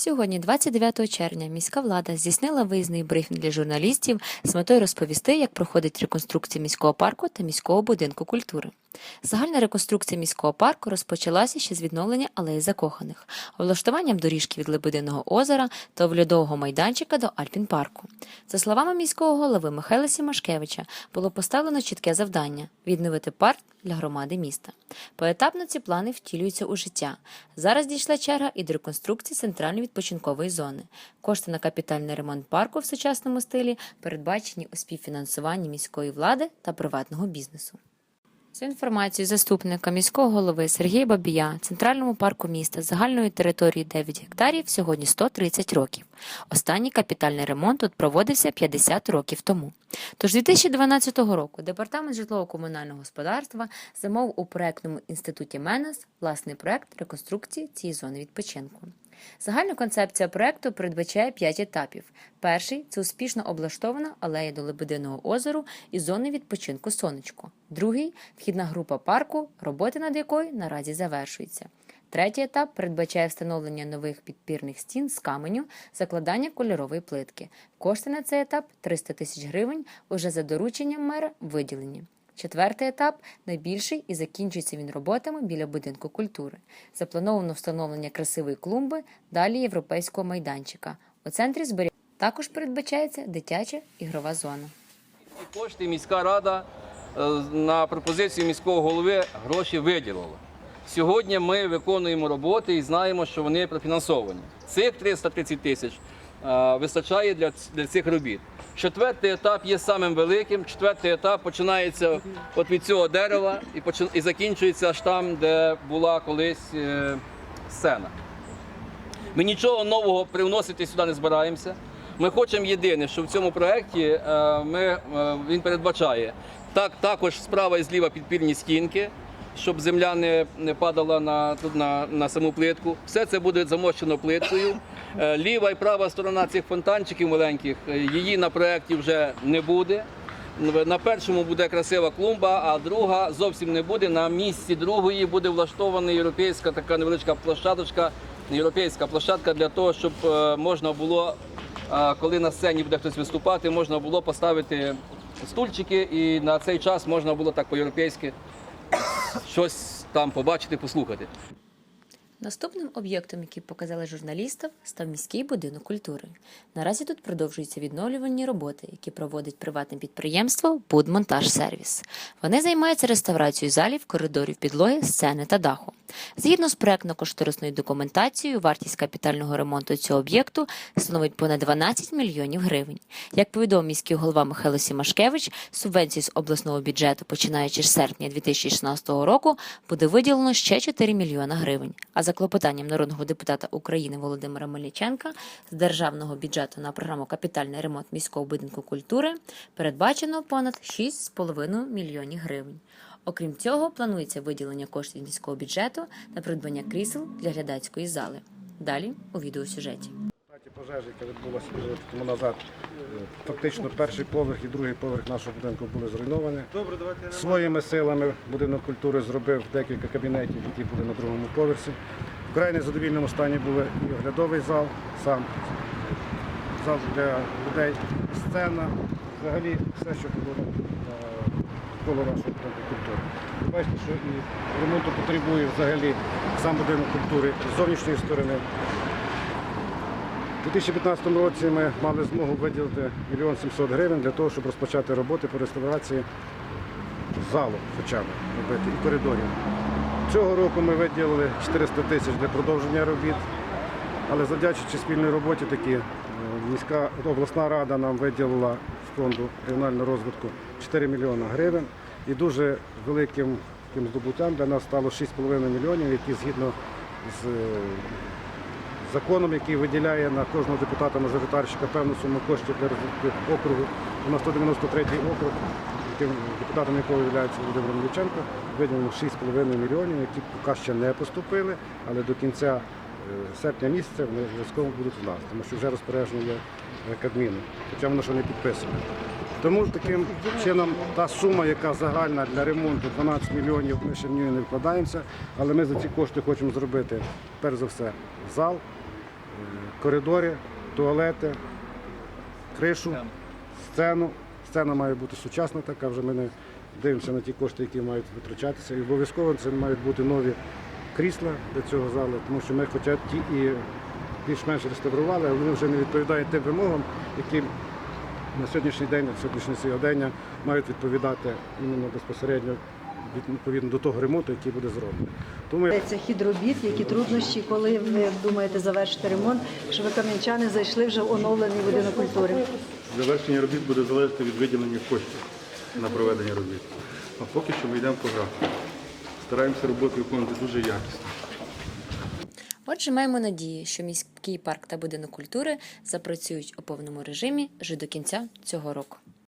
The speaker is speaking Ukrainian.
Сьогодні, 29 червня, міська влада здійснила виїзний брифінг для журналістів з метою розповісти, як проходить реконструкція міського парку та міського будинку культури. Загальна реконструкція міського парку розпочалася ще з відновлення алеї закоханих, облаштуванням доріжки від Лебединого озера та оглядового майданчика до Альпін-парку. За словами міського голови Михайла Сімашкевича, було поставлено чітке завдання відновити парк для громади міста. Поетапно ці плани втілюються у життя. Зараз дійшла черга і до реконструкції центральної відпочинкової зони. Кошти на капітальний ремонт парку в сучасному стилі передбачені у співфінансуванні міської влади та приватного бізнесу. За інформацією заступника міського голови Сергія Бабія, центральному парку міста з загальною територією 9 гектарів сьогодні 130 років. Останній капітальний ремонт тут проводився 50 років тому. Тож 2012 року департамент житлово-комунального господарства замовив у проектному інституті МЕНАС власний проект реконструкції цієї зони відпочинку. Загальна концепція проекту передбачає п'ять етапів. Перший це успішно облаштована алея до Лебединого озеру і зони відпочинку сонечко. Другий вхідна група парку, роботи над якою наразі завершується. Третій етап передбачає встановлення нових підпірних стін з каменю, закладання кольорової плитки. Кошти на цей етап 300 тисяч гривень уже за дорученням мера виділені. Четвертий етап найбільший і закінчується він роботами біля будинку культури. Заплановано встановлення красивої клумби, далі європейського майданчика. У центрі зберігання також передбачається дитяча ігрова зона. Кошти міська рада е, на пропозицію міського голови гроші виділила. Сьогодні ми виконуємо роботи і знаємо, що вони профінансовані. Цих 330 тисяч вистачає для, для цих робіт. Четвертий етап є самим великим. Четвертий етап починається от від цього дерева і, почин- і закінчується аж там, де була колись е, сцена. Ми нічого нового привносити сюди не збираємося. Ми хочемо єдине, що в цьому проєкті е, ми, е, він передбачає так, також справа і зліва підпірні стінки, щоб земля не, не падала на, на, на саму плитку. Все це буде замощено плиткою. Е, Ліва і права сторона цих фонтанчиків маленьких, е, її на проєкті вже не буде. На першому буде красива клумба, а друга зовсім не буде. На місці другої буде влаштована європейська така невеличка площадочка, європейська площадка для того, щоб е, можна було, коли на сцені буде хтось виступати, можна було поставити стульчики, і на цей час можна було так по-європейськи щось там побачити, послухати. Наступним об'єктом, який показали журналістам, став міський будинок культури. Наразі тут продовжуються відновлювальні роботи, які проводить приватне підприємство «Будмонтажсервіс». Вони займаються реставрацією залів, коридорів, підлоги, сцени та даху. Згідно з проектно-кошторисною документацією, вартість капітального ремонту цього об'єкту становить понад 12 мільйонів гривень. Як повідомив міський голова Михайло Сімашкевич, субвенції з обласного бюджету, починаючи з серпня 2016 року, буде виділено ще 4 мільйона гривень. А за клопотанням народного депутата України Володимира Мельниченка з державного бюджету на програму Капітальний ремонт міського будинку культури передбачено понад 6,5 мільйонів гривень. Окрім цього, планується виділення коштів міського бюджету на придбання крісел для глядацької зали. Далі у відеосюжеті. Пожежі, яка відбулася тому назад, фактично перший поверх і другий поверх нашого будинку були зруйновані. Добре, давайте Своїми силами будинок культури зробив декілька кабінетів, які були на другому поверсі. В край незадовільному стані був і оглядовий зал, сам зал для людей, сцена, взагалі все, що було е, коло нашого будинку культури. Бачите, що і ремонту потребує взагалі сам будинок культури з зовнішньої сторони. У 2015 році ми мали змогу виділити 1 мільйон 700 гривень для того, щоб розпочати роботи по реставрації залу хоча б робити і коридорів. Цього року ми виділили 400 тисяч для продовження робіт, але завдячуючи спільній роботі такі, е, міська обласна рада нам виділила з фонду регіонального розвитку 4 мільйони гривень. І дуже великим здобуттям для нас стало 6,5 мільйонів, які згідно з е, законом, який виділяє на кожного депутата-мажоритарщика певну суму коштів для розвитку округу. У нас 193 округ, яким депутатом якого є Володимир Мельниченко, виділено 6,5 мільйонів, які поки ще не поступили, але до кінця е, серпня місяця вони обов'язково будуть в нас, тому що вже розпорядження є е, Кабміну, хоча воно ще не підписане. Тому таким чином та сума, яка загальна для ремонту 12 мільйонів, ми ще в нього не вкладаємося, але ми за ці кошти хочемо зробити перш за все зал, коридори, туалети, кришу, сцену. Сцена має бути сучасна така, вже ми не дивимося на ті кошти, які мають витрачатися. І обов'язково це мають бути нові крісла для цього залу, тому що ми хоча ті і більш-менш реставрували, але вони вже не відповідають тим вимогам, які на сьогоднішній день, на сьогоднішнє сьогодення мають відповідати іменно безпосередньо відповідно до того ремонту, який буде зроблений. Тому Це хід робіт, які труднощі, коли ви думаєте завершити ремонт, що ви кам'янчани зайшли вже в оновлений будинок культури. Завершення робіт буде залежати від виділення коштів на проведення робіт. А поки що ми йдемо по графіку. Стараємося роботу виконувати дуже якісно. Отже, маємо надію, що міський парк та будинок культури запрацюють у повному режимі вже до кінця цього року.